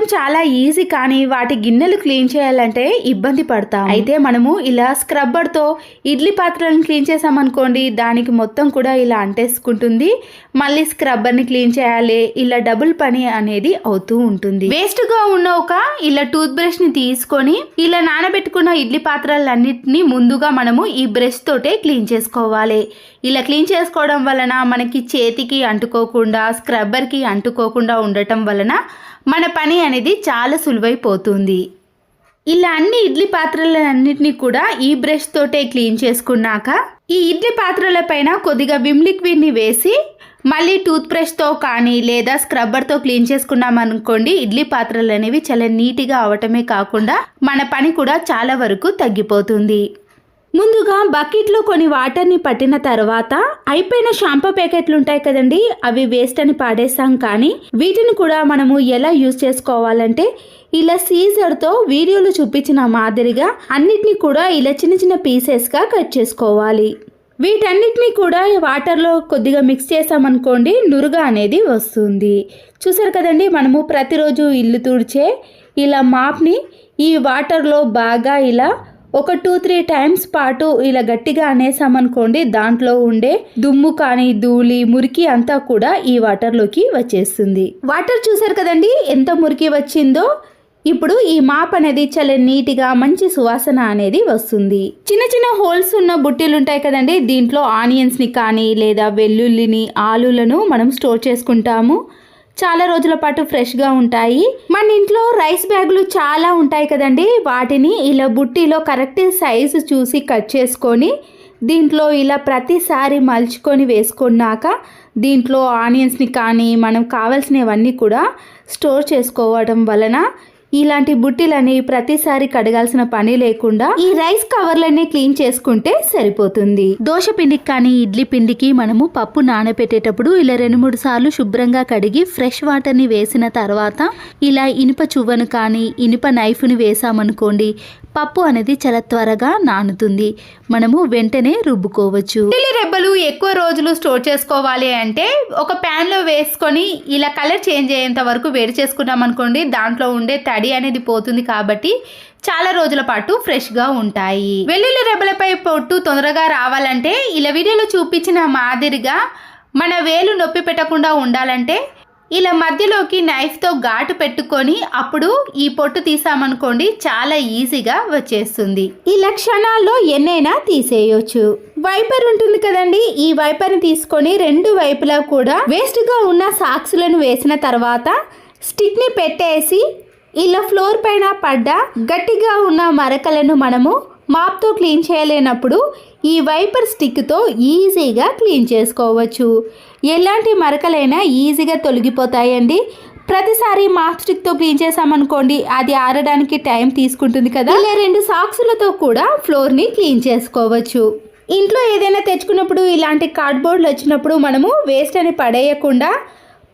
చేయడం చాలా ఈజీ కానీ వాటి గిన్నెలు క్లీన్ చేయాలంటే ఇబ్బంది పడతాం. అయితే మనము ఇలా స్క్రబ్బర్తో ఇడ్లీ పాత్రలను క్లీన్ చేసామనుకోండి దానికి మొత్తం కూడా ఇలా అంటేసుకుంటుంది. మళ్ళీ స్క్రబ్బర్ని క్లీన్ చేయాలి ఇలా డబుల్ పని అనేది అవుతూ ఉంటుంది. వేస్ట్గా ఉన్న ఒక ఇలా టూత్ బ్రష్ని తీసుకొని ఇలా నానబెట్టుకున్న ఇడ్లీ పాత్రలన్నిటిని ముందుగా మనము ఈ బ్రష్ తోటే క్లీన్ చేసుకోవాలి. ఇలా క్లీన్ చేసుకోవడం వలన మనకి చేతికి అంటుకోకుండా స్క్రబ్బర్కి అంటుకోకుండా ఉండటం వలన మన పని అనేది చాలా సులువైపోతుంది. ఇలా అన్ని ఇడ్లీ పాత్రలన్నింటినీ కూడా ఈ బ్రష్ తోటే క్లీన్ చేసుకున్నాక ఈ ఇడ్లీ పాత్రల పైన కొద్దిగా విమ్ లిక్విడ్ని వేసి మళ్ళీ టూత్ బ్రష్తో కానీ లేదా స్క్రబ్బర్తో క్లీన్ చేసుకున్నాం అనుకోండి ఇడ్లీ పాత్రలు అనేవి చాలా నీట్గా అవటమే కాకుండా మన పని కూడా చాలా వరకు తగ్గిపోతుంది. ముందుగా బకెట్లో కొన్ని వాటర్ని పట్టిన తర్వాత అయిపోయిన షాంపూ ప్యాకెట్లు ఉంటాయి కదండి అవి వేస్ట్ అని పాడేస్తాం కానీ వీటిని కూడా మనము ఎలా యూజ్ చేసుకోవాలంటే ఇలా సీజర్తో వీడియోలో చూపించిన మాదిరిగా అన్నిటిని కూడా ఇలా చిన్న చిన్న పీసెస్గా కట్ చేసుకోవాలి. వీటన్నిటిని కూడా వాటర్లో కొద్దిగా మిక్స్ చేసామనుకోండి నురుగా అనేది వస్తుంది. చూసారు కదండి మనము ప్రతిరోజు ఇల్లు తుడిచే ఇలా మాప్ని ఈ వాటర్లో బాగా ఇలా ఒక టూ త్రీ టైమ్స్ పాటు ఇలా గట్టిగా అనేసామనుకోండి దాంట్లో ఉండే దుమ్ము కానీ ధూళి మురికి అంతా కూడా ఈ వాటర్లోకి వచ్చేస్తుంది. వాటర్ చూసారు కదండి ఎంత మురికి వచ్చిందో? ఇప్పుడు ఈ మాప్ అనేది చాలా నీట్గా మంచి సువాసన అనేది వస్తుంది. చిన్న చిన్న హోల్స్ ఉన్న బుట్టీలు ఉంటాయి కదండి దీంట్లో ఆనియన్స్ని కానీ లేదా వెల్లుల్లిని ఆలులను మనం స్టోర్ చేసుకుంటాము. చాలా రోజుల పాటు ఫ్రెష్గా ఉంటాయి. మన ఇంట్లో రైస్ బ్యాగులు చాలా ఉంటాయి కదండి. వాటిని ఇలా బుట్టిలో కరెక్ట్ సైజు చూసి కట్ చేసుకొని దీంట్లో ఇలా ప్రతిసారి మలుచుకొని వేసుకున్నాక దీంట్లో ఆనియన్స్ని కానీ మనం కావాల్సినవన్నీ కూడా స్టోర్ చేసుకోవడం వలన ఇలాంటి బుట్టిలని ప్రతిసారి కడగాల్సిన పని లేకుండా ఈ రైస్ కవర్లన్నీ క్లీన్ చేసుకుంటే సరిపోతుంది. దోశ పిండికి కానీ ఇడ్లీ పిండికి మనము పప్పు నానబెట్టేటప్పుడు ఇలా రెండు మూడు సార్లు శుభ్రంగా కడిగి ఫ్రెష్ వాటర్ని వేసిన తర్వాత ఇలా ఇనుప చువ్వను కానీ ఇనుప నైఫ్ని వేసామనుకోండి పప్పు అనేది చాలా త్వరగా నానుతుంది. మనము వెంటనే రుబ్బుకోవచ్చు. ఇడ్లీ రెబ్బలు ఎక్కువ రోజులు స్టోర్ చేసుకోవాలి అంటే ఒక ప్యాన్లో వేసుకొని ఇలా కలర్ చేంజ్ అయ్యేంత వరకు వేడి చేసుకున్నాం అనుకోండి దాంట్లో ఉండే తడి అనేది పోతుంది కాబట్టి చాలా రోజుల పాటు ఫ్రెష్గా ఉంటాయి. వెల్లుల్లి రెబ్బలపై పొట్టు తొందరగా రావాలంటే ఇలా వీడియోలో చూపించిన మాదిరిగా మన వేలు నొప్పి పెట్టకుండా ఉండాలంటే ఇలా మధ్యలోకి నైఫ్తో ఘాటు పెట్టుకొని అప్పుడు ఈ పొట్టు తీసామనుకోండి చాలా ఈజీగా వచ్చేస్తుంది. ఈ లక్షణాల్లో ఎన్నైనా తీసేయొచ్చు. వైపర్ ఉంటుంది కదండి ఈ వైపర్ని తీసుకొని రెండు వైపులా కూడా వేస్ట్గా ఉన్న సాక్స్లను వేసిన తర్వాత స్టిక్ని పెట్టేసి ఇలా ఫ్లోర్ పైన పడ్డ గట్టిగా ఉన్న మరకలను మనము మాప్తో క్లీన్ చేయలేనప్పుడు ఈ వైపర్ స్టిక్తో ఈజీగా క్లీన్ చేసుకోవచ్చు. ఎలాంటి మరకలైనా ఈజీగా తొలగిపోతాయండి. ప్రతిసారి మాప్ స్టిక్తో క్లీన్ చేసామనుకోండి అది ఆరడానికి టైం తీసుకుంటుంది కదా. ఇలా రెండు సాక్సులతో కూడా ఫ్లోర్ని క్లీన్ చేసుకోవచ్చు. ఇంట్లో ఏదైనా తెచ్చుకున్నప్పుడు ఇలాంటి కార్డ్బోర్డ్లు వచ్చినప్పుడు మనము వేస్ట్ అని పడేయకుండా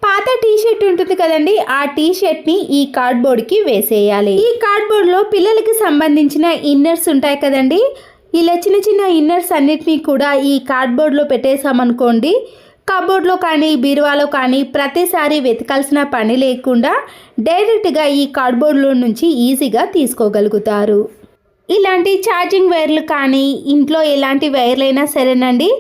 పాత టీ షర్ట్ ఉంటుంది కదండి ఆ టీ షర్ట్ని ఈ కార్డ్బోర్డ్కి వేసేయాలి. ఈ కార్డ్బోర్డ్లో పిల్లలకి సంబంధించిన ఇన్నర్స్ ఉంటాయి కదండి ఇలా చిన్న చిన్న ఇన్నర్స్ అన్నిటినీ కూడా ఈ కార్డ్బోర్డ్లో పెట్టేసామనుకోండి కబోర్డ్లో కానీ బీరువాలో కానీ ప్రతిసారి వెతకాల్సిన పని లేకుండా డైరెక్ట్గా ఈ కార్డ్బోర్డ్లో నుంచి ఈజీగా తీసుకోగలుగుతారు. ఇలాంటి ఛార్జింగ్ వైర్లు కానీ ఇంట్లో ఎలాంటి వైర్లైనా సరేనండి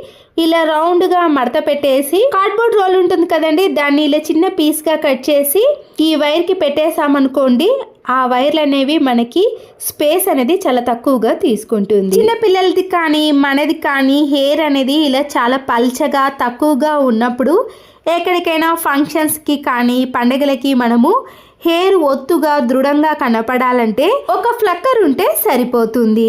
ఇలా రౌండ్గా మడత పెట్టేసి కార్డ్బోర్డ్ రోల్ ఉంటుంది కదండి దాన్ని ఇలా చిన్న పీస్గా కట్ చేసి ఈ వైర్కి పెట్టేసామనుకోండి ఆ వైర్లు అనేవి మనకి స్పేస్ అనేది చాలా తక్కువగా తీసుకుంటుంది. చిన్న పిల్లలది కానీ మనది కానీ హెయిర్ అనేది ఇలా చాలా పల్చగా తక్కువగా ఉన్నప్పుడు ఎక్కడికైనా ఫంక్షన్స్కి కానీ పండగలకి మనము హెయిర్ ఒత్తుగా దృఢంగా కనపడాలంటే ఒక ఫ్లక్కర్ ఉంటే సరిపోతుంది.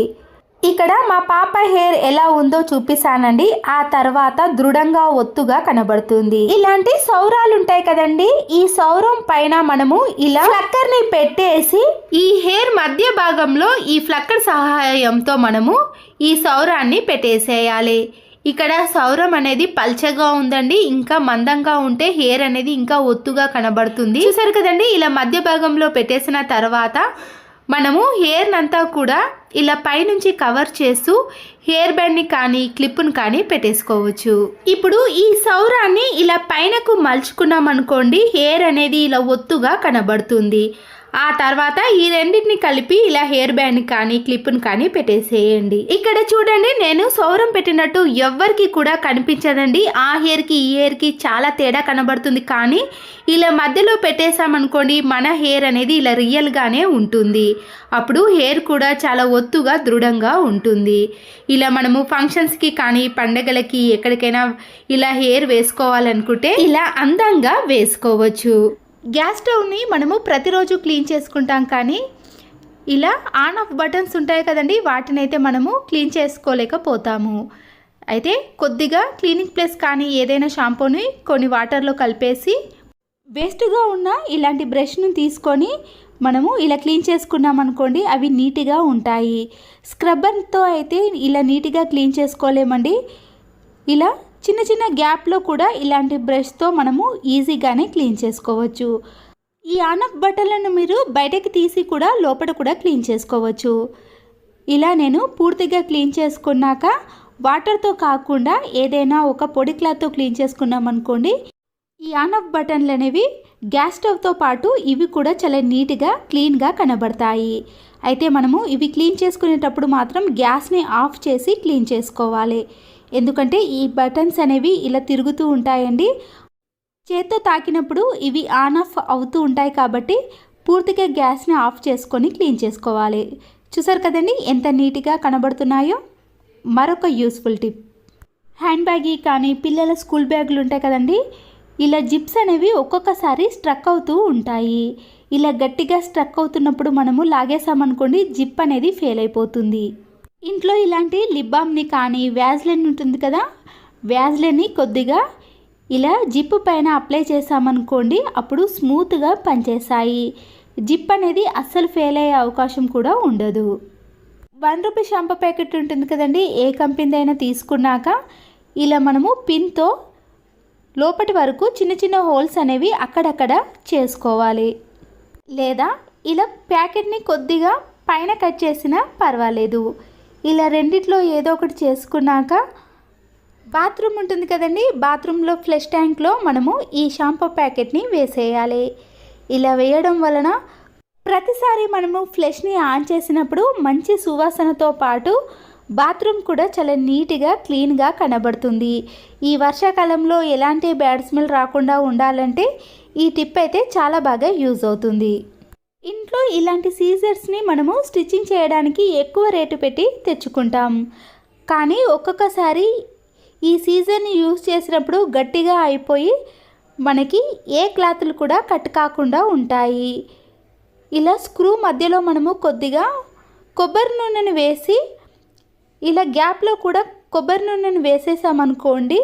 ఇక్కడ మా పాప హెయిర్ ఎలా ఉందో చూపిస్తానండి. ఆ తర్వాత దృఢంగా ఒత్తుగా కనబడుతుంది. ఇలాంటి సౌరాలు ఉంటాయి కదండి. ఈ సౌరం పైన మనము ఇలా ఫ్లక్కర్ని పెట్టేసి ఈ హెయిర్ మధ్య భాగంలో ఈ ఫ్లక్కర్ సహాయంతో మనము ఈ సౌరాన్ని పెట్టేసేయాలి. ఇక్కడ సౌరం అనేది పల్చగా ఉందండి. ఇంకా మందంగా ఉంటే హెయిర్ అనేది ఇంకా ఒత్తుగా కనబడుతుంది. చూసారు కదండి ఇలా మధ్య భాగంలో పెట్టేసిన తర్వాత మనము హెయిర్ అంతా కూడా ఇలా పైనుంచి కవర్ చేస్తూ హెయిర్ బ్యాండ్ని కానీ క్లిప్ను కానీ పెట్టేసుకోవచ్చు. ఇప్పుడు ఈ సౌరాన్ని ఇలా పైనకు మలుచుకున్నాం అనుకోండి హెయిర్ అనేది ఇలా ఒత్తుగా కనబడుతుంది. ఆ తర్వాత ఈ రెండింటిని కలిపి ఇలా హెయిర్ బ్యాండ్ కానీ క్లిప్ను కానీ పెట్టేసేయండి. ఇక్కడ చూడండి నేను సౌరం పెట్టినట్టు ఎవ్వరికి కూడా కనిపించదండి. ఆ హెయిర్కి ఈ హెయిర్కి చాలా తేడా కనబడుతుంది. కానీ ఇలా మధ్యలో పెట్టేసామనుకోండి మన హెయిర్ అనేది ఇలా రియల్గానే ఉంటుంది. అప్పుడు హెయిర్ కూడా చాలా ఒత్తుగా దృఢంగా ఉంటుంది. ఇలా మనము ఫంక్షన్స్కి కానీ పండగలకి ఎక్కడికైనా ఇలా హెయిర్ వేసుకోవాలనుకుంటే ఇలా అందంగా వేసుకోవచ్చు. గ్యాస్ స్టవ్ని మనము ప్రతిరోజు క్లీన్ చేసుకుంటాం కానీ ఇలా ఆన్ ఆఫ్ బటన్స్ ఉంటాయి కదండి వాటిని అయితే మనము క్లీన్ చేసుకోలేకపోతాము. అయితే కొద్దిగా క్లీనింగ్ ప్లస్ కానీ ఏదైనా షాంపూని కొన్ని వాటర్లో కలిపేసి వేస్ట్గా ఉన్న ఇలాంటి బ్రష్ను తీసుకొని మనము ఇలా క్లీన్ చేసుకున్నాం అనుకోండి అవి నీట్గా ఉంటాయి. స్క్రబ్బర్తో అయితే ఇలా నీట్గా క్లీన్ చేసుకోలేమండి. ఇలా చిన్న చిన్న గ్యాప్లో కూడా ఇలాంటి బ్రష్తో మనము ఈజీగానే క్లీన్ చేసుకోవచ్చు. ఈ ఆన్ బట్టలను మీరు బయటకి తీసి కూడా లోపల కూడా క్లీన్ చేసుకోవచ్చు. ఇలా నేను పూర్తిగా క్లీన్ చేసుకున్నాక వాటర్తో కాకుండా ఏదైనా ఒక పొడి క్లాత్తో క్లీన్ చేసుకున్నాం అనుకోండి ఈ ఆన్ ఆఫ్ బటన్లు అనేవి గ్యాస్ స్టవ్తో పాటు ఇవి కూడా చాలా నీట్గా క్లీన్గా కనబడతాయి. అయితే మనము ఇవి క్లీన్ చేసుకునేటప్పుడు మాత్రం గ్యాస్ని ఆఫ్ చేసి క్లీన్ చేసుకోవాలి. ఎందుకంటే ఈ బటన్స్ అనేవి ఇలా తిరుగుతూ ఉంటాయండి. చేత్తో తాకినప్పుడు ఇవి ఆన్ ఆఫ్ అవుతూ ఉంటాయి కాబట్టి పూర్తిగా గ్యాస్ని ఆఫ్ చేసుకొని క్లీన్ చేసుకోవాలి. చూసారు కదండి ఎంత నీట్గా కనబడుతున్నాయో? మరొక యూస్ఫుల్ టిప్. హ్యాండ్ బ్యాగ్ కానీ పిల్లల స్కూల్ బ్యాగులు ఉంటాయి కదండి. ఇలా జిప్స్ అనేవి ఒక్కొక్కసారి స్ట్రక్ అవుతూ ఉంటాయి. ఇలా గట్టిగా స్ట్రక్ అవుతున్నప్పుడు మనము లాగేసామనుకోండి జిప్ అనేది ఫెయిల్ అయిపోతుంది. ఇంట్లో ఇలాంటి లిప్ బామ్ని కానీ వ్యాజ్లెన్ ఉంటుంది కదా వ్యాజ్లెన్ని కొద్దిగా ఇలా జిప్ పైన అప్లై చేసామనుకోండి అప్పుడు స్మూత్గా పనిచేస్తాయి జిప్ అనేది అస్సలు ఫెయిల్ అయ్యే అవకాశం కూడా ఉండదు. వన్ రూపీ షాంపూ ప్యాకెట్ ఉంటుంది కదండి ఏ కంపెనీదైనా తీసుకున్నాక ఇలా మనము పిన్తో లోపటి వరకు చిన్న చిన్న హోల్స్ అనేవి అక్కడక్కడ చేసుకోవాలి. లేదా ఇలా ప్యాకెట్ని కొద్దిగా పైన కట్ చేసినా పర్వాలేదు. ఇలా రెండిట్లో ఏదో ఒకటి చేసుకున్నాక బాత్రూమ్ ఉంటుంది కదండి బాత్రూంలో ఫ్లష్ ట్యాంక్లో మనము ఈ షాంపూ ప్యాకెట్ని వేసేయాలి. ఇలా వేయడం వలన ప్రతిసారి మనము ఫ్లెష్ని ఆన్ చేసినప్పుడు మంచి సువాసనతో పాటు బాత్రూమ్ కూడా చాలా నీట్గా క్లీన్గా కనబడుతుంది. ఈ వర్షాకాలంలో ఎలాంటి బ్యాడ్ స్మెల్ రాకుండా ఉండాలంటే ఈ టిప్ అయితే చాలా బాగా యూజ్ అవుతుంది. ఇంట్లో ఇలాంటి సీజర్స్ని మనము స్టిచ్చింగ్ చేయడానికి ఎక్కువ రేటు పెట్టి తెచ్చుకుంటాం. కానీ ఒక్కొక్కసారి ఈ సీజర్ని యూజ్ చేసినప్పుడు గట్టిగా అయిపోయి మనకి ఏ క్లాతులు కూడా కట్ కాకుండా ఉంటాయి. ఇలా స్క్రూ మధ్యలో మనము కొద్దిగా కొబ్బరి నూనెను వేసి ఇలా గ్యాప్లో కూడా కొబ్బరి నూనెను వేసేసామనుకోండి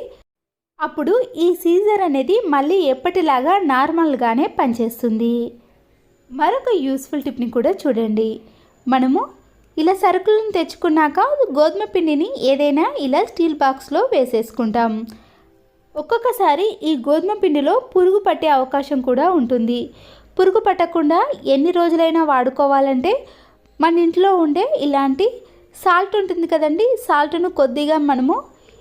అప్పుడు ఈ సీజర్ అనేది మళ్ళీ ఎప్పటిలాగా నార్మల్గానే పనిచేస్తుంది. మరొక యూస్ఫుల్ టిప్ని కూడా చూడండి. మనము ఇలా సరుకులను తెచ్చుకున్నాక గోధుమ పిండిని ఏదైనా ఇలా స్టీల్ బాక్స్లో వేసేసుకుంటాం. ఒక్కొక్కసారి ఈ గోధుమ పిండిలో పురుగు పట్టే అవకాశం కూడా ఉంటుంది. పురుగు పట్టకుండా ఎన్ని రోజులైనా వాడుకోవాలంటే మన ఇంట్లో ఉండే ఇలాంటి సాల్ట్ ఉంటుంది కదండి సాల్ట్ను కొద్దిగా మనము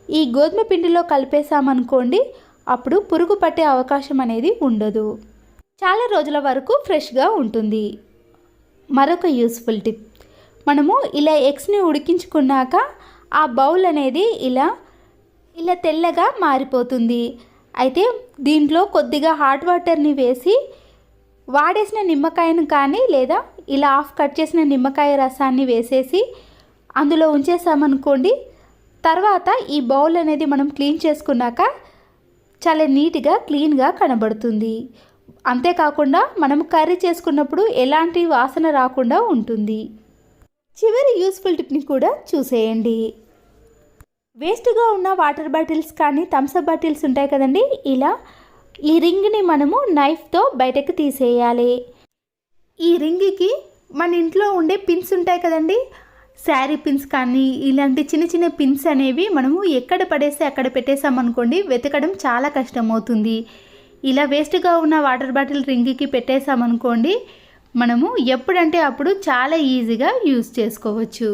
ఈ గోధుమ పిండిలో కలిపేసామనుకోండి అప్పుడు పురుగు పట్టే అవకాశం అనేది ఉండదు. చాలా రోజుల వరకు ఫ్రెష్గా ఉంటుంది. మరొక యూస్ఫుల్ టిప్. మనము ఇలా ఎగ్స్ని ఉడికించుకున్నాక ఆ బౌల్ అనేది ఇలా ఇలా తెల్లగా మారిపోతుంది. అయితే దీంట్లో కొద్దిగా హాట్ వాటర్ని వేసి వాడేసిన నిమ్మకాయను కానీ లేదా ఇలా ఆఫ్ కట్ చేసిన నిమ్మకాయ రసాన్ని వేసేసి అందులో ఉంచేసామనుకోండి తర్వాత ఈ బౌల్ అనేది మనం క్లీన్ చేసుకున్నాక చాలా నీట్గా క్లీన్గా కనబడుతుంది. అంతేకాకుండా మనం కర్రీ చేసుకున్నప్పుడు ఎలాంటి వాసన రాకుండా ఉంటుంది. చివరి యూస్ఫుల్ టిప్ని కూడా చూసేయండి. వేస్ట్గా ఉన్న వాటర్ బాటిల్స్ కానీ థమ్స్అప్ బాటిల్స్ ఉంటాయి కదండి. ఇలా ఈ రింగ్ని మనము నైఫ్తో బయటకు తీసేయాలి. ఈ రింగ్కి మన ఇంట్లో ఉండే పిన్స్ ఉంటాయి కదండి. శారీ పిన్స్ కానీ ఇలాంటి చిన్న చిన్న పిన్స్ అనేవి మనము ఎక్కడ పడేస్తే అక్కడ పెట్టేసామనుకోండి వెతకడం చాలా కష్టమవుతుంది. ఇలా వేస్ట్గా ఉన్న వాటర్ బాటిల్ రింగ్కి పెట్టేసామనుకోండి మనము ఎప్పుడంటే అప్పుడు చాలా ఈజీగా యూజ్ చేసుకోవచ్చు.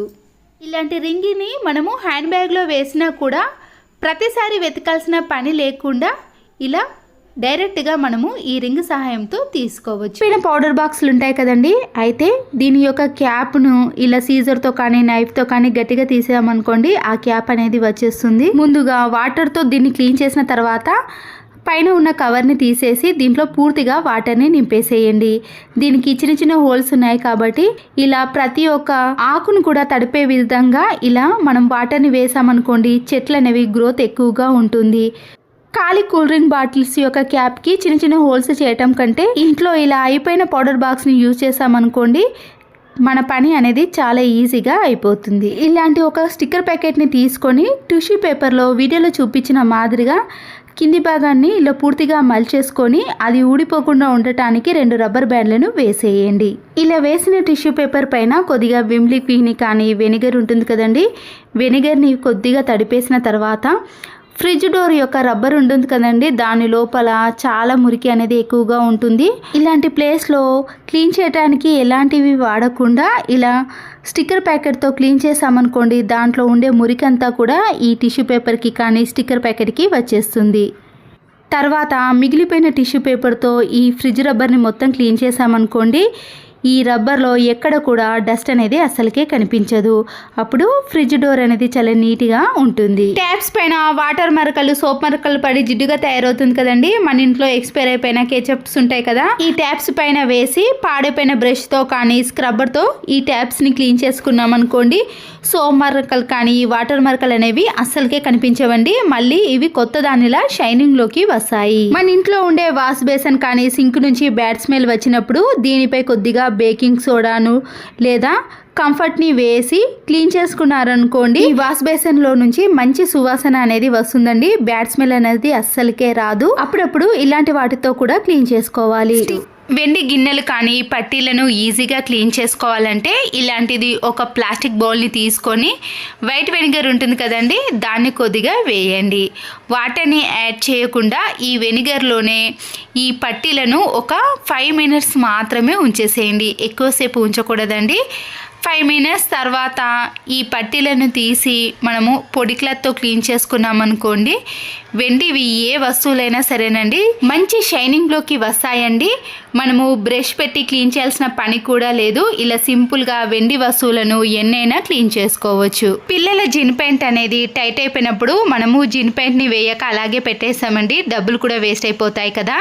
ఇలాంటి రింగిని మనము హ్యాండ్ బ్యాగ్లో వేసినా కూడా ప్రతిసారి వెతకాల్సిన పని లేకుండా ఇలా డైరెక్ట్గా మనము ఈ రింగ్ సహాయంతో తీసుకోవచ్చు. పైన పౌడర్ బాక్సులు ఉంటాయి కదండి అయితే దీని యొక్క క్యాప్ను ఇలా సీజర్తో కానీ నైఫ్తో కానీ గట్టిగా తీసామనుకోండి ఆ క్యాప్ అనేది వచ్చేస్తుంది. ముందుగా వాటర్తో దీన్ని క్లీన్ చేసిన తర్వాత పైన ఉన్న కవర్ని తీసేసి దీంట్లో పూర్తిగా వాటర్ని నింపేసేయండి. దీనికి చిన్న చిన్న హోల్స్ ఉన్నాయి కాబట్టి ఇలా ప్రతి ఒక్క ఆకును కూడా తడిపే విధంగా ఇలా మనం వాటర్ని వేసామనుకోండి చెట్లు అనేవి గ్రోత్ ఎక్కువగా ఉంటుంది. ఖాళీ కూల్ డ్రింక్ బాటిల్స్ యొక్క క్యాప్కి చిన్న చిన్న హోల్స్ చేయటం కంటే ఇంట్లో ఇలా అయిపోయిన పౌడర్ బాక్స్ని యూజ్ చేసామనుకోండి మన పని అనేది చాలా ఈజీగా అయిపోతుంది. ఇలాంటి ఒక స్టిక్కర్ ప్యాకెట్ని తీసుకొని టిష్యూ పేపర్లో వీడియోలో చూపించిన మాదిరిగా కింది భాగాన్ని ఇలా పూర్తిగా మలిచేసుకొని అది ఊడిపోకుండా ఉండటానికి రెండు రబ్బర్ బ్యాండ్లను వేసేయండి. ఇలా వేసిన టిష్యూ పేపర్ పైన కొద్దిగా విమ్ లిక్విడ్ని కానీ వెనిగర్ ఉంటుంది కదండి వెనిగర్ని కొద్దిగా తడిపేసిన తర్వాత ఫ్రిడ్జ్ డోర్ యొక్క రబ్బర్ ఉంటుంది కదండి దాని లోపల చాలా మురికి అనేది ఎక్కువగా ఉంటుంది. ఇలాంటి ప్లేస్లో క్లీన్ చేయడానికి ఎలాంటివి వాడకుండా ఇలా స్టిక్కర్ ప్యాకెట్తో క్లీన్ చేసామనుకోండి దాంట్లో ఉండే మురికి అంతా కూడా ఈ టిష్యూ పేపర్కి కానీ స్టిక్కర్ ప్యాకెట్కి వచ్చేస్తుంది. తర్వాత మిగిలిపోయిన టిష్యూ పేపర్తో ఈ ఫ్రిడ్జ్ రబ్బర్ని మొత్తం క్లీన్ చేసామనుకోండి ఈ రబ్బర్లో ఎక్కడ కూడా డస్ట్ అనేది అసలుకే కనిపించదు. అప్పుడు ఫ్రిడ్జ్ డోర్ అనేది చాలా నీట్గా ఉంటుంది. ట్యాప్స్ పైన వాటర్ మరకలు సోప్ మరకలు పడి జిడ్డుగా తయారవుతుంది కదండి. మన ఇంట్లో ఎక్స్పైర్ అయిపోయిన కేచప్స్ ఉంటాయి కదా. ఈ ట్యాప్స్ పైన వేసి పాడైపోయిన బ్రష్తో కానీ స్క్రబ్బర్తో ఈ ట్యాప్స్ని క్లీన్ చేసుకున్నాం అనుకోండి సోమ్ మరకలు కానీ వాటర్ మరకలు అనేవి అస్సలకే కనిపించవండి. మళ్ళీ ఇవి కొత్త దానిలా షైనింగ్లోకి వస్తాయి. మన ఇంట్లో ఉండే వాష్ బేసన్ కానీ సింక్ నుంచి బ్యాడ్ స్మెల్ వచ్చినప్పుడు దీనిపై కొద్దిగా బేకింగ్ సోడాను లేదా కంఫర్ట్ని వేసి క్లీన్ చేసుకున్నారనుకోండి ఈ వాష్ బేసన్లో నుంచి మంచి సువాసన అనేది వస్తుందండి. బ్యాడ్ స్మెల్ అనేది అస్సలకే రాదు. అప్పుడప్పుడు ఇలాంటి వాటితో కూడా క్లీన్ చేసుకోవాలి. వెండి గిన్నెలు కానీ పట్టీలను ఈజీగా క్లీన్ చేసుకోవాలంటే ఇలాంటిది ఒక ప్లాస్టిక్ బౌల్ని తీసుకొని వైట్ వెనిగర్ ఉంటుంది కదండి దాన్ని కొద్దిగా వేయండి. వాటర్ని యాడ్ చేయకుండా ఈ వెనిగర్లోనే ఈ పట్టీలను ఒక ఫైవ్ మినిట్స్ మాత్రమే ఉంచేసేయండి. ఎక్కువసేపు ఉంచకూడదండి. ఫైవ్ మినిట్స్ తర్వాత ఈ పట్టీలను తీసి మనము పొడి క్లాత్తో క్లీన్ చేసుకున్నామనుకోండి వెండివి ఏ వస్తువులైనా సరేనండి. మంచి షైనింగ్లోకి వస్తాయండి. మనము బ్రష్ పెట్టి క్లీన్ చేయాల్సిన పని కూడా లేదు. ఇలా సింపుల్గా వెండి వస్తువులను ఎన్నైనా క్లీన్ చేసుకోవచ్చు. పిల్లల జిన్ పెయింట్ అనేది టైట్ అయిపోయినప్పుడు మనము జిన్ పెయింట్ని వేయక అలాగే పెట్టేస్తామండి. డబ్బులు కూడా వేస్ట్ అయిపోతాయి కదా.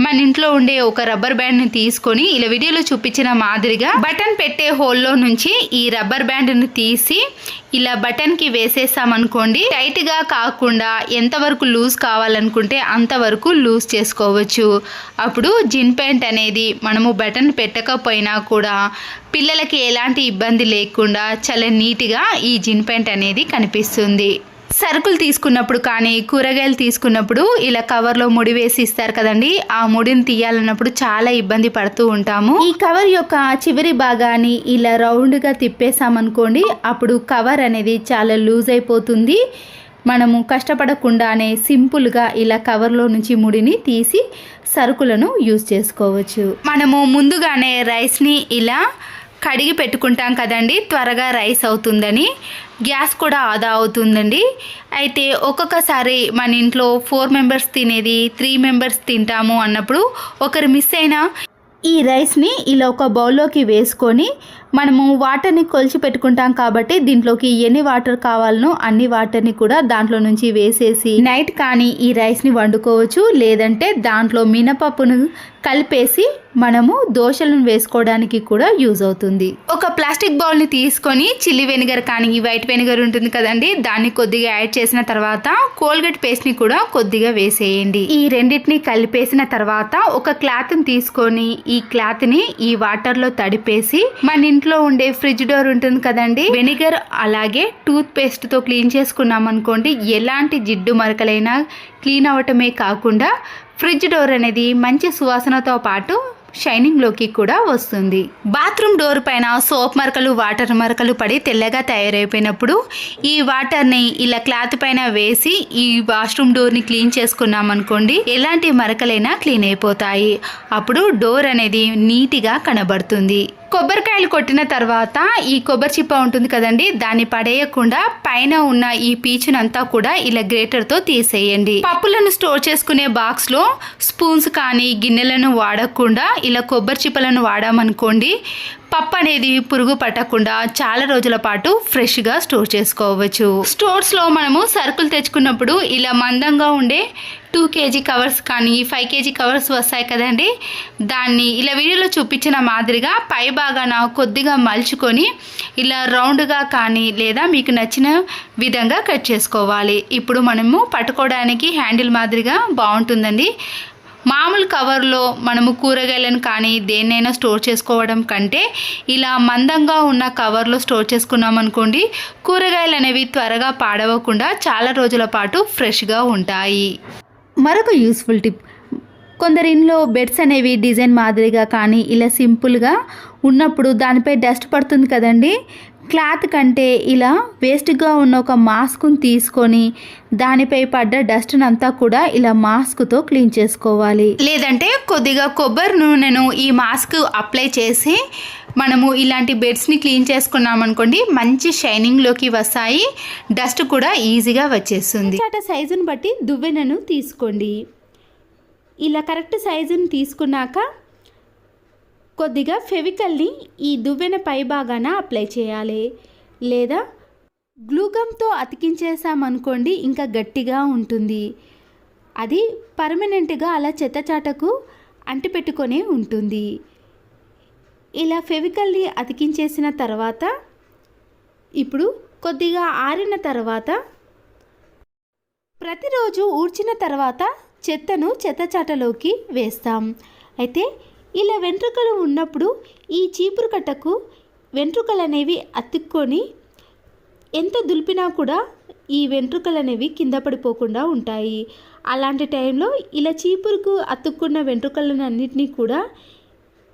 మన ఇంట్లో ఉండే ఒక రబ్బర్ బ్యాండ్ని తీసుకొని ఇలా వీడియోలో చూపించిన మాదిరిగా బటన్ పెట్టే హోల్లో నుంచి ఈ రబ్బర్ బ్యాండ్ని తీసి ఇలా బటన్కి వేసేసామనుకోండి టైట్గా కాకుండా ఎంతవరకు లూజ్ కావాలనుకుంటే అంతవరకు లూజ్ చేసుకోవచ్చు. అప్పుడు జిన్ ప్యాంట్ అనేది మనము బటన్ పెట్టకపోయినా కూడా పిల్లలకి ఎలాంటి ఇబ్బంది లేకుండా చాలా నీట్గా ఈ జిన్ ప్యాంట్ అనేది కనిపిస్తుంది. సరుకులు తీసుకున్నప్పుడు కానీ కూరగాయలు తీసుకున్నప్పుడు ఇలా కవర్లో ముడి వేసి ఇస్తారు కదండి. ఆ ముడిని తీయాలన్నప్పుడు చాలా ఇబ్బంది పడుతూ ఉంటాము. ఈ కవర్ యొక్క చివరి భాగాన్ని ఇలా రౌండ్గా తిప్పేసామనుకోండి అప్పుడు కవర్ అనేది చాలా లూజ్ అయిపోతుంది. మనము కష్టపడకుండానే సింపుల్గా ఇలా కవర్లో నుంచి ముడిని తీసి సరుకులను యూజ్ చేసుకోవచ్చు. మనము ముందుగానే రైస్ని ఇలా కడిగి పెట్టుకుంటాం కదండి త్వరగా రైస్ అవుతుందని. గ్యాస్ కూడా ఆదా అవుతుందండి. అయితే ఒక్కొక్కసారి మన ఇంట్లో ఫోర్ మెంబర్స్ తినేది త్రీ మెంబర్స్ తింటాము అన్నప్పుడు ఒకరు మిస్ అయినా ఈ రైస్ని ఇలా ఒక బౌల్లోకి వేసుకొని మనము వాటర్ని కొలిచి పెట్టుకుంటాం కాబట్టి దీంట్లోకి ఎన్ని వాటర్ కావాలనో అన్ని వాటర్ని కూడా దాంట్లో నుంచి వేసేసి నైట్ కానీ ఈ రైస్ని వండుకోవచ్చు. లేదంటే దాంట్లో మినపప్పును కలిపేసి మనము దోశలను వేసుకోవడానికి కూడా యూజ్ అవుతుంది. ఒక ప్లాస్టిక్ బౌల్ని తీసుకొని చిల్లీ వెనిగర్ కానీ వైట్ వెనిగర్ ఉంటుంది కదండి దాన్ని కొద్దిగా యాడ్ చేసిన తర్వాత కోల్గేట్ పేస్ట్ని కూడా కొద్దిగా వేసేయండి. ఈ రెండింటిని కలిపేసిన తర్వాత ఒక క్లాత్ని తీసుకొని ఈ క్లాత్ని ఈ వాటర్లో తడిపేసి మన ఇంట్లో ఇంట్లో ఉండే ఫ్రిడ్జ్ డోర్ ఉంటుంది కదండి? వెనిగర్ అలాగే టూత్ పేస్ట్తో క్లీన్ చేసుకున్నాం అనుకోండి ఎలాంటి జిడ్డు మరకలైనా క్లీన్ అవటమే కాకుండా ఫ్రిడ్జ్ డోర్ అనేది మంచి సువాసనతో పాటు షైనింగ్లోకి కూడా వస్తుంది. బాత్రూమ్ డోర్ పైన సోప్ మరకలు వాటర్ మరకలు పడి తెల్లగా తయారైపోయినప్పుడు ఈ వాటర్ని ఇలా క్లాత్ పైన వేసి ఈ వాష్రూమ్ డోర్ని క్లీన్ చేసుకున్నాం అనుకోండి ఎలాంటి మరకలైనా క్లీన్ అయిపోతాయి. అప్పుడు డోర్ అనేది నీట్గా కనబడుతుంది. కొబ్బరికాయలు కొట్టిన తర్వాత ఈ కొబ్బరి చిప్ప ఉంటుంది కదండి దాన్ని పడేయకుండా పైన ఉన్న ఈ పీచునంతా కూడా ఇలా గ్రేటర్తో తీసేయండి. పప్పులను స్టోర్ చేసుకునే బాక్స్లో స్పూన్స్ కానీ గిన్నెలను వాడకుండా ఇలా కొబ్బరి చిప్పలను వాడామనుకోండి పప్పు అనేది పురుగు పట్టకుండా చాలా రోజుల పాటు ఫ్రెష్గా స్టోర్ చేసుకోవచ్చు. స్టోర్స్లో మనము సరుకులు తెచ్చుకున్నప్పుడు ఇలా మందంగా ఉండే టూ కేజీ కవర్స్ కానీ ఫైవ్ కేజీ కవర్స్ వస్తాయి కదండి. దాన్ని ఇలా వీడియోలో చూపించిన మాదిరిగా పై భాగాన కొద్దిగా మలుచుకొని ఇలా రౌండ్గా కానీ లేదా మీకు నచ్చిన విధంగా కట్ చేసుకోవాలి. ఇప్పుడు మనము పట్టుకోవడానికి హ్యాండిల్ మాదిరిగా బాగుంటుందండి. మామూలు కవర్లో మనము కూరగాయలను కానీ దేన్నైనా స్టోర్ చేసుకోవడం కంటే ఇలా మందంగా ఉన్న కవర్లో స్టోర్ చేసుకున్నాం అనుకోండి కూరగాయలు అనేవి త్వరగా పాడవకుండా చాలా రోజుల పాటు ఫ్రెష్గా ఉంటాయి. మరొక యూస్ఫుల్ టిప్. కొందరి ఇంట్లో బెడ్స్ అనేవి డిజైన్ మాదిరిగా కానీ ఇలా సింపుల్గా ఉన్నప్పుడు దానిపై డస్ట్ పడుతుంది కదండి? క్లాత్ కంటే ఇలా వేస్ట్గా ఉన్న ఒక మాస్క్ని తీసుకొని దానిపై పడ్డ డస్ట్ అంతా కూడా ఇలా మాస్క్తో క్లీన్ చేసుకోవాలి. లేదంటే కొద్దిగా కొబ్బరి నూనెను ఈ మాస్క్ అప్లై చేసి మనము ఇలాంటి బెడ్స్ని క్లీన్ చేసుకున్నాం అనుకోండి మంచి షైనింగ్లోకి వస్తాయి. డస్ట్ కూడా ఈజీగా వచ్చేస్తుంది. చాట సైజుని బట్టి దువ్వెనను తీసుకోండి. ఇలా కరెక్ట్ సైజుని తీసుకున్నాక కొద్దిగా ఫెవికల్ని ఈ దువ్వెన పై భాగాన అప్లై చేయాలి. లేదా గ్లూగమ్తో అతికించేసామనుకోండి ఇంకా గట్టిగా ఉంటుంది. అది పర్మనెంట్గా అలా చెత్తచాటకు అంటిపెట్టుకొనే ఉంటుంది. ఇలా ఫెవికల్ని అతికించేసిన తర్వాత ఇప్పుడు కొద్దిగా ఆరిన తర్వాత ప్రతిరోజు ఊడ్చిన తర్వాత చెత్తను చెత్తచాటలోకి వేస్తాం. అయితే ఇలా వెంట్రుకలు ఉన్నప్పుడు ఈ చీపురు కట్టకు వెంట్రుకలు అనేవి అతుక్కొని ఎంత దులిపినా కూడా ఈ వెంట్రుకలు అనేవి కింద పడిపోకుండా ఉంటాయి. అలాంటి టైంలో ఇలా చీపురుకు అతుక్కున్న వెంట్రుకలన్నింటినీ కూడా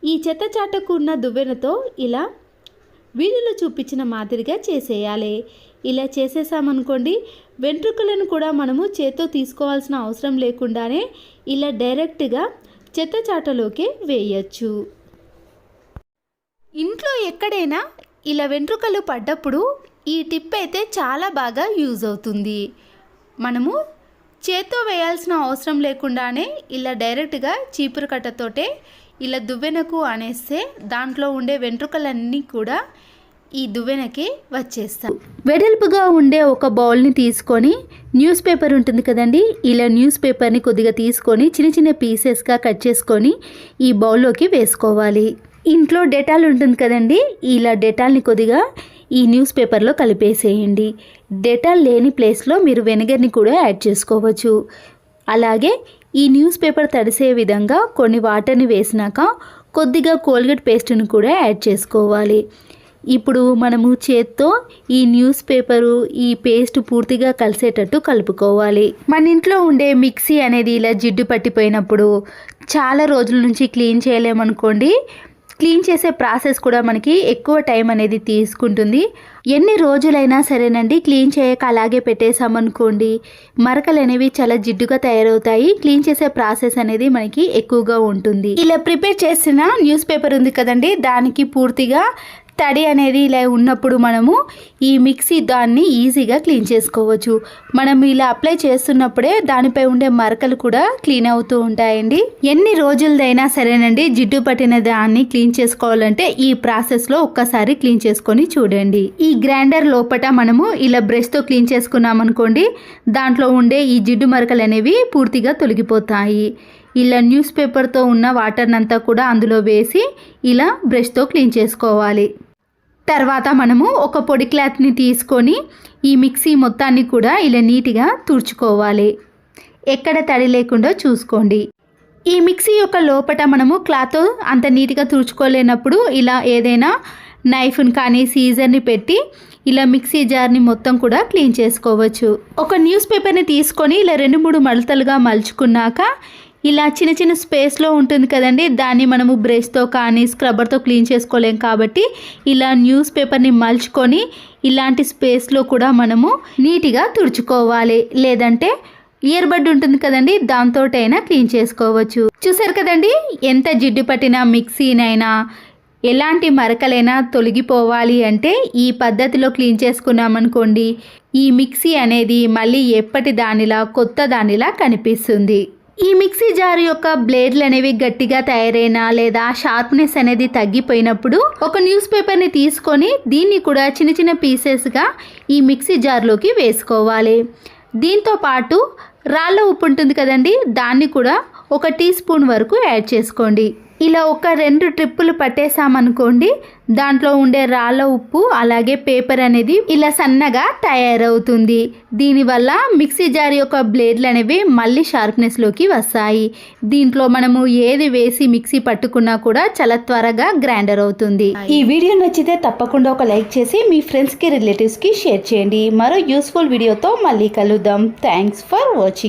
ఈ చెత్త చాటకు ఉన్న దువ్వెనతో ఇలా వీడియోలో చూపించిన మాదిరిగా చేసేయాలి. ఇలా చేసేసామనుకోండి వెంట్రుకలను కూడా మనము చేత్తో తీసుకోవాల్సిన అవసరం లేకుండానే ఇలా డైరెక్ట్గా చెత్తచాటలోకే వేయచ్చు. ఇంట్లో ఎక్కడైనా ఇలా వెంట్రుకలు పడ్డప్పుడు ఈ టిప్ అయితే చాలా బాగా యూజ్ అవుతుంది. మనము చేత్తో వేయాల్సిన అవసరం లేకుండానే ఇలా డైరెక్ట్గా చీపురు కట్టతోటే ఇలా దువ్వెనకు అనేస్తే దాంట్లో ఉండే వెంట్రుకలన్నీ కూడా ఈ దువ్వెనకి వచ్చేస్తాం. వెడల్పుగా ఉండే ఒక బౌల్ని తీసుకొని న్యూస్ పేపర్ ఉంటుంది కదండి ఇలా న్యూస్ పేపర్ని కొద్దిగా తీసుకొని చిన్న చిన్న పీసెస్గా కట్ చేసుకొని ఈ బౌల్లోకి వేసుకోవాలి. ఇంట్లో డెటాల్ ఉంటుంది కదండి ఇలా డెటాల్ని కొద్దిగా ఈ న్యూస్ పేపర్లో కలిపేసేయండి. డెటాల్ లేని ప్లేస్లో మీరు వెనిగర్ని కూడా యాడ్ చేసుకోవచ్చు. అలాగే ఈ న్యూస్ పేపర్ తడిసే విధంగా కొన్ని వాటర్ని వేసినాక కొద్దిగా కోల్గేట్ పేస్ట్ని కూడా యాడ్ చేసుకోవాలి. ఇప్పుడు మనము చేత్తో ఈ న్యూస్ పేపరు ఈ పేస్ట్ పూర్తిగా కలిసేటట్టు కలుపుకోవాలి. మన ఇంట్లో ఉండే మిక్సీ అనేది ఇలా జిడ్డు పట్టిపోయినప్పుడు చాలా రోజుల నుంచి క్లీన్ చేయలేమనుకోండి. క్లీన్ చేసే ప్రాసెస్ కూడా మనకి ఎక్కువ టైం అనేది తీసుకుంటుంది. ఎన్ని రోజులైనా సరేనండి క్లీన్ చేయక అలాగే పెట్టేసామనుకోండి మరకలు అనేవి చాలా జిడ్డుగా తయారవుతాయి. క్లీన్ చేసే ప్రాసెస్ అనేది మనకి ఎక్కువగా ఉంటుంది. ఇలా ప్రిపేర్ చేసిన న్యూస్ పేపర్ ఉంది కదండి దానికి పూర్తిగా తడి అనేది ఇలా ఉన్నప్పుడు మనము ఈ మిక్సీ దాన్ని ఈజీగా క్లీన్ చేసుకోవచ్చు. మనం ఇలా అప్లై చేస్తున్నప్పుడే దానిపై ఉండే మరకలు కూడా క్లీన్ అవుతూ ఉంటాయండి. ఎన్ని రోజులదైనా సరేనండి జిడ్డు పట్టిన దాన్ని క్లీన్ చేసుకోవాలంటే ఈ ప్రాసెస్లో ఒక్కసారి క్లీన్ చేసుకొని చూడండి. ఈ గ్రైండర్ లోపట మనము ఇలా బ్రష్తో క్లీన్ చేసుకున్నాం అనుకోండి దాంట్లో ఉండే ఈ జిడ్డు మరకలు అనేవి పూర్తిగా తొలగిపోతాయి. ఇలా న్యూస్ పేపర్తో ఉన్న వాటర్నంతా కూడా అందులో వేసి ఇలా బ్రష్తో క్లీన్ చేసుకోవాలి. తర్వాత మనము ఒక పొడి క్లాత్ని తీసుకొని ఈ మిక్సీ మొత్తాన్ని కూడా ఇలా నీట్గా తుడుచుకోవాలి. ఎక్కడ తడి లేకుండా చూసుకోండి. ఈ మిక్సీ యొక్క లోపట మనము క్లాత్ అంత నీట్గా తుడుచుకోలేనప్పుడు ఇలా ఏదైనా నైఫ్ని కానీ సీజర్ని పెట్టి ఇలా మిక్సీ జార్ని మొత్తం కూడా క్లీన్ చేసుకోవచ్చు. ఒక న్యూస్ పేపర్ని తీసుకొని ఇలా రెండు మూడు మడతలుగా మలుచుకున్నాక ఇలా చిన్న చిన్న స్పేస్లో ఉంటుంది కదండి దాన్ని మనము బ్రష్తో కానీ స్క్రబ్బర్తో క్లీన్ చేసుకోలేం కాబట్టి ఇలా న్యూస్ పేపర్ని మలుచుకొని ఇలాంటి స్పేస్లో కూడా మనము నీట్గా తుడుచుకోవాలి. లేదంటే ఇయర్ బడ్ ఉంటుంది కదండి దాంతోటైనా క్లీన్ చేసుకోవచ్చు. చూసారు కదండి ఎంత జిడ్డు పట్టిన మిక్సీనైనా ఎలాంటి మరకలైనా తొలగిపోవాలి అంటే ఈ పద్ధతిలో క్లీన్ చేసుకున్నామనుకోండి ఈ మిక్సీ అనేది మళ్ళీ ఎప్పటి దానిలా కొత్త దానిలా కనిపిస్తుంది. ఈ మిక్సీ జార్ యొక్క బ్లేడ్లు అనేవి గట్టిగా తయారైనా లేదా షార్ప్నెస్ అనేది తగ్గిపోయినప్పుడు ఒక న్యూస్ పేపర్ని తీసుకొని దీన్ని కూడా చిన్న చిన్న పీసెస్గా ఈ మిక్సీ జార్లోకి వేసుకోవాలి. దీంతో పాటు రాళ్ళ ఉప్పు ఉంటుంది కదండి దాన్ని కూడా ఒక టీ స్పూన్ వరకు యాడ్ చేసుకోండి. ఇలా ఒక రెండు ట్రిప్పులు పట్టేసామనుకోండి దాంట్లో ఉండే రాళ్ళ ఉప్పు అలాగే పేపర్ అనేది ఇలా సన్నగా తయారవుతుంది. దీనివల్ల మిక్సీ జార్ యొక్క బ్లేడ్లు అనేవి మళ్ళీ షార్ప్నెస్లోకి వస్తాయి. దీంట్లో మనము ఏది వేసి మిక్సీ పట్టుకున్నా కూడా చాలా త్వరగా గ్రైండర్ అవుతుంది. ఈ వీడియో నచ్చితే తప్పకుండా ఒక లైక్ చేసి మీ ఫ్రెండ్స్కి రిలేటివ్స్కి షేర్ చేయండి. మరో యూస్ఫుల్ వీడియోతో మళ్ళీ కలుద్దాం. Thanks for watching.